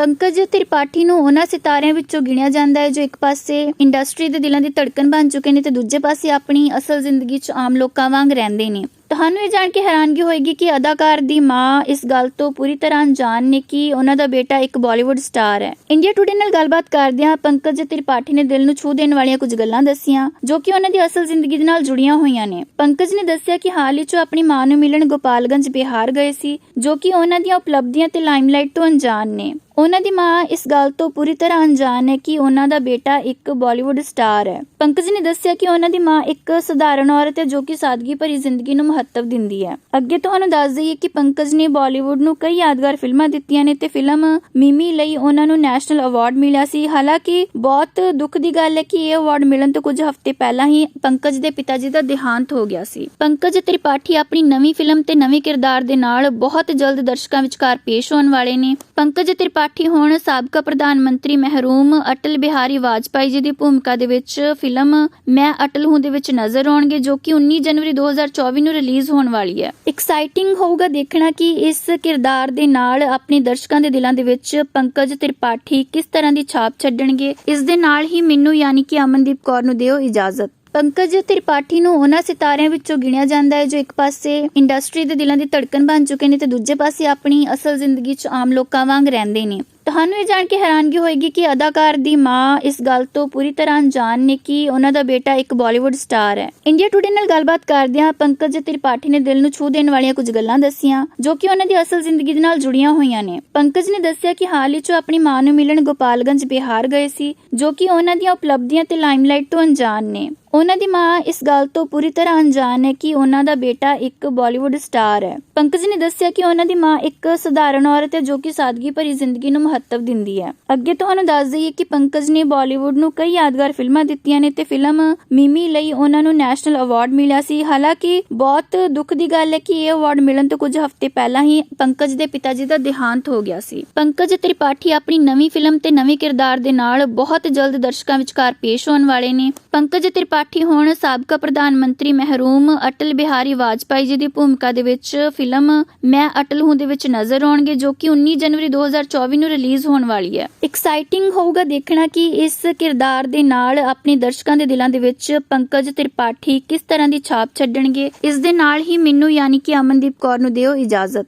ਪੰਕਜ ਤ੍ਰਿਪਾਠੀ ਨੂੰ ਉਹਨਾਂ ਸਿਤਾਰਿਆਂ ਵਿੱਚੋਂ ਗਿਣਿਆ ਜਾਂਦਾ ਹੈ, ਜੋ ਇੱਕ ਪਾਸੇ ਇੰਡਸਟਰੀ ਦੇ ਦਿਲਾਂ ਦੀ ਧੜਕਣ ਬਣ ਚੁੱਕੇ ਨੇ ਤੇ ਦੂਜੇ ਪਾਸੇ ਆਪਣੀ ਅਸਲ ਜ਼ਿੰਦਗੀ 'ਚ ਆਮ ਲੋਕਾਂ ਵਾਂਗ ਰਹਿੰਦੇ ਨੇ। ਤੁਹਾਨੂੰ ਇਹ ਜਾਣ ਕੇ ਹੈਰਾਨਗੀ ਹੋਏਗੀ ਕਿ ਅਦਾਕਾਰ ਦੀ ਮਾਂ ਇਸ ਗੱਲ ਤੋਂ ਪੂਰੀ ਤਰ੍ਹਾਂ ਅਣਜਾਣ ਨੇ ਕਿ ਉਹਨਾਂ ਦਾ ਬੇਟਾ ਇੱਕ ਬਾਲੀਵੁੱਡ ਸਟਾਰ ਹੈ। ਇੰਡੀਆ ਟੁਡੇ ਨਾਲ ਗੱਲਬਾਤ ਕਰਦਿਆਂ ਪੰਕਜ ਤ੍ਰਿਪਾਠੀ ਨੇ ਦਿਲ ਨੂੰ ਛੂ ਦੇਣ ਵਾਲੀਆਂ ਕੁਝ ਗੱਲਾਂ ਦੱਸੀਆਂ, ਜੋ ਕਿ ਉਹਨਾਂ ਦੀ ਅਸਲ ਜ਼ਿੰਦਗੀ ਦੇ ਨਾਲ ਜੁੜੀਆਂ ਹੋਈਆਂ ਨੇ। ਪੰਕਜ ਨੇ ਦੱਸਿਆ ਕਿ ਹਾਲ ਹੀ 'ਚ ਆਪਣੀ ਮਾਂ ਨੂੰ ਮਿਲਣ ਗੋਪਾਲਗੰਜ ਬਿਹਾਰ ਗਏ ਸੀ, ਜੋ ਕਿ ਉਹਨਾਂ ਦੀਆਂ ਉਪਲਬਧੀਆਂ ਤੇ ਲਾਈਮਲਾਈਟ ਤੋਂ ਅਣਜਾਣ ਨੇ। ਉਹਨਾਂ ਦੀ ਮਾਂ ਇਸ ਗੱਲ ਤੋਂ ਪੂਰੀ ਤਰ੍ਹਾਂ ਅਣਜਾਣ ਹੈ ਕਿ ਉਹਨਾਂ ਦਾ ਬੇਟਾ ਇੱਕ ਬਾਲੀਵੁੱਡ ਸਟਾਰ ਹੈ। ਪੰਕਜ ਨੇ ਦੱਸਿਆ ਕਿ ਉਹਨਾਂ ਦੀ ਮਾਂ ਇੱਕ ਸਧਾਰਨ ਔਰਤ ਹੈ, ਜੋ ਕਿ ਸਾਦਗੀ ਭਰੀ ਜ਼ਿੰਦਗੀ ਨੂੰ ਮਹੱਤਵ ਦਿੰਦੀ ਹੈ। ਅੱਗੇ ਤੁਹਾਨੂੰ ਦੱਸ ਦਈਏ ਕਿ ਪੰਕਜ ਨੇ ਬਾਲੀਵੁੱਡ ਨੂੰ ਕਈ ਯਾਦਗਾਰ ਫਿਲਮਾਂ ਦਿੱਤੀਆਂ ਨੇ ਤੇ ਫਿਲਮ ਮਿਮੀ ਲਈ ਉਹਨਾਂ ਨੂੰ ਨੈਸ਼ਨਲ ਅਵਾਰਡ ਮਿਲਿਆ ਸੀ। ਹਾਲਾਂਕਿ ਬਹੁਤ ਦੁੱਖ ਦੀ ਗੱਲ ਹੈ ਕਿ ਇਹ ਅਵਾਰਡ ਮਿਲਣ ਤੋਂ ਕੁਝ ਹਫ਼ਤੇ ਪਹਿਲਾਂ ਹੀ ਪੰਕਜ ਦੇ ਪਿਤਾ ਜੀ ਦਾ ਦੇਹਾਂਤ ਹੋ ਗਿਆ ਸੀ। ਪੰਕਜ ਤ੍ਰਿਪਾਠੀ ਆਪਣੀ ਨਵੀਂ ਫਿਲਮ ਤੇ ਨਵੇਂ ਕਿਰਦਾਰ ਦੇ ਨਾਲ ਬਹੁਤ ਜਲਦ ਦਰਸ਼ਕਾਂ ਵਿਚਕਾਰ ਪੇਸ਼ ਹੋਣ ਵਾਲੇ ਨੇ। ਪੰਕਜ ਤ੍ਰਿਪਾਠੀ ਹੁਣ ਸਾਬਕਾ ਪ੍ਰਧਾਨ ਮੰਤਰੀ ਮਹਿਰੂਮ ਅਟਲ ਬਿਹਾਰੀ ਵਾਜਪਾਈ ਜੀ ਦੀ ਭੂਮਿਕਾ ਦੇ ਵਿੱਚ ਫਿਲਮ ਮੈਂ ਅਟਲ ਹੂੰ ਦੇ ਵਿੱਚ ਨਜ਼ਰ ਆਉਣਗੇ, ਜੋ ਕਿ 19 ਜਨਵਰੀ 2024 ਨੂੰ ਰਿਲੀਜ਼ ਹੋਣ ਵਾਲੀ ਹੈ। ਐਕਸਾਈਟਿੰਗ ਹੋਊਗਾ ਦੇਖਣਾ ਕਿ ਇਸ ਕਿਰਦਾਰ ਦੇ ਨਾਲ ਆਪਣੇ ਦਰਸ਼ਕਾਂ ਦੇ ਦਿਲਾਂ ਦੇ ਵਿੱਚ ਪੰਕਜ ਤ੍ਰਿਪਾਠੀ ਕਿਸ ਤਰ੍ਹਾਂ ਦੀ ਛਾਪ ਛੱਡਣਗੇ। ਇਸ ਦੇ ਨਾਲ ਹੀ ਮੈਨੂੰ ਯਾਨੀ ਕਿ ਅਮਨਦੀਪ ਕੌਰ ਨੂੰ ਦਿਓ ਇਜਾਜ਼ਤ। ਪੰਕਜ ਤ੍ਰਿਪਾਠੀ ਨੂੰ ਉਹਨਾਂ ਸਿਤਾਰਿਆਂ ਵਿੱਚੋਂ ਗਿਣਿਆ ਜਾਂਦਾ ਹੈ ਜੋ ਇੱਕ ਪਾਸੇ ਇੰਡਸਟਰੀ ਦੇ ਦਿਲਾਂ ਦੀ ਧੜਕਣ ਬਣ ਚੁੱਕੇ ਨੇ ਤੇ ਦੂਜੇ ਪਾਸੇ ਆਪਣੀ ਅਸਲ ਜ਼ਿੰਦਗੀ 'ਚ ਆਮ ਲੋਕਾਂ ਵਾਂਗ ਰਹਿੰਦੇ ਨੇ। ਤੁਹਾਨੂੰ ਇਹ ਜਾਣ ਕੇ ਹੈਰਾਨਗੀ ਹੋਏਗੀ ਕਿ ਅਦਾਕਾਰ ਦੀ ਮਾਂ ਇਸ ਗੱਲ ਤੋਂ ਪੂਰੀ ਤਰ੍ਹਾਂ ਅਣਜਾਣ ਨੇ ਕਿ ਉਹਨਾਂ ਦਾ ਬੇਟਾ ਇੱਕ ਬਾਲੀਵੁੱਡ ਸਟਾਰ ਹੈ। ਇੰਡੀਆ ਟੁਡੇ ਨਾਲ ਗੱਲਬਾਤ ਕਰਦਿਆਂ ਪੰਕਜ ਤ੍ਰਿਪਾਠੀ ਨੇ ਦਿਲ ਨੂੰ ਛੂ ਦੇਣ ਵਾਲੀਆਂ ਕੁਝ ਗੱਲਾਂ ਦੱਸੀਆਂ, ਜੋ ਕਿ ਉਹਨਾਂ ਦੀ ਅਸਲ ਜ਼ਿੰਦਗੀ ਦੇ ਨਾਲ ਜੁੜੀਆਂ ਹੋਈਆਂ ਨੇ। ਪੰਕਜ ਨੇ ਦੱਸਿਆ ਕਿ ਹਾਲ ਹੀ 'ਚ ਆਪਣੀ ਮਾਂ ਨੂੰ ਮਿਲਣ ਗੋਪਾਲਗੰਜ ਬਿਹਾਰ ਗਏ ਸੀ, ਜੋ ਕਿ ਉਹਨਾਂ ਦੀਆਂ ਉਪਲਬਧੀਆਂ ਤੇ ਲਾਈਮਲਾਈਟ ਤੋਂ ਅਣਜਾਣ ਨੇ। ਉਹਨਾਂ ਦੀ ਮਾਂ ਇਸ ਗੱਲ ਤੋਂ ਪੂਰੀ ਤਰ੍ਹਾਂ ਅਣਜਾਣ ਹੈ ਕਿ ਉਹਨਾਂ ਦਾ ਬੇਟਾ ਇੱਕ ਬਾਲੀਵੁੱਡ ਸਟਾਰ ਹੈ। ਪੰਕਜ ਨੇ ਦੱਸਿਆ ਕਿ ਉਹਨਾਂ ਦੀ ਮਾਂ ਇੱਕ ਸਧਾਰਨ ਔਰਤ ਹੈ, ਜੋ ਕਿ ਸਾਦਗੀ ਭਰੀ ਜ਼ਿੰਦਗੀ ਨੂੰ ਮਹੱਤਵ ਦਿੰਦੀ ਹੈ। ਅੱਗੇ ਤੁਹਾਨੂੰ ਦੱਸ ਦਈਏ ਕਿ ਪੰਕਜ ਨੇ ਬਾਲੀਵੁੱਡ ਨੂੰ ਕਈ ਯਾਦਗਾਰ ਫਿਲਮਾਂ ਦਿੱਤੀਆਂ ਨੇ ਤੇ ਫਿਲਮ ਮਿਮੀ ਲਈ ਉਹਨਾਂ ਨੂੰ ਨੈਸ਼ਨਲ ਅਵਾਰਡ ਮਿਲਿਆ ਸੀ। ਹਾਲਾਂਕਿ ਬਹੁਤ ਦੁੱਖ ਦੀ ਗੱਲ ਹੈ ਕਿ ਇਹ ਅਵਾਰਡ ਮਿਲਣ ਤੋਂ ਕੁਝ ਹਫ਼ਤੇ ਪਹਿਲਾਂ ਹੀ ਪੰਕਜ ਦੇ ਪਿਤਾ ਜੀ ਦਾ ਦੇਹਾਂਤ ਹੋ ਗਿਆ ਸੀ। ਪੰਕਜ ਤ੍ਰਿਪਾਠੀ ਆਪਣੀ ਨਵੀਂ ਫਿਲਮ ਤੇ ਨਵੇਂ ਕਿਰਦਾਰ ਦੇ ਨਾਲ ਬਹੁਤ ਜਲਦ ਦਰਸ਼ਕਾਂ ਵਿਚਕਾਰ ਪੇਸ਼ ਹੋਣ ਵਾਲੇ ਨੇ। ਪੰਕਜ ਤ੍ਰਿਪਾਠੀ ਹੁਣ ਸਾਬਕਾ ਪ੍ਰਧਾਨ ਮੰਤਰੀ ਮਹਿਰੂਮ ਅਟਲ ਬਿਹਾਰੀ ਵਾਜਪਾਈ ਜੀ ਦੀ ਭੂਮਿਕਾ ਦੇ ਵਿੱਚ ਫਿਲਮ ਮੈਂ ਅਟਲ ਹੂੰ ਦੇ ਵਿੱਚ ਨਜ਼ਰ ਆਉਣਗੇ, ਜੋ ਕਿ 19 ਜਨਵਰੀ 2024 ਨੂੰ ਰਿਲੀਜ਼ ਹੋਣ ਵਾਲੀ ਹੈ। ਐਕਸਾਈਟਿੰਗ ਹੋਊਗਾ ਦੇਖਣਾ ਕਿ ਇਸ ਕਿਰਦਾਰ ਦੇ ਨਾਲ ਆਪਣੇ ਦਰਸ਼ਕਾਂ ਦੇ ਦਿਲਾਂ ਦੇ ਵਿੱਚ ਪੰਕਜ ਤ੍ਰਿਪਾਠੀ ਕਿਸ ਤਰ੍ਹਾਂ ਦੀ ਛਾਪ ਛੱਡਣਗੇ। ਇਸ ਦੇ ਨਾਲ ਹੀ ਮੈਨੂੰ ਯਾਨੀ ਕਿ ਅਮਨਦੀਪ ਕੌਰ ਨੂੰ ਦਿਓ ਇਜਾਜ਼ਤ।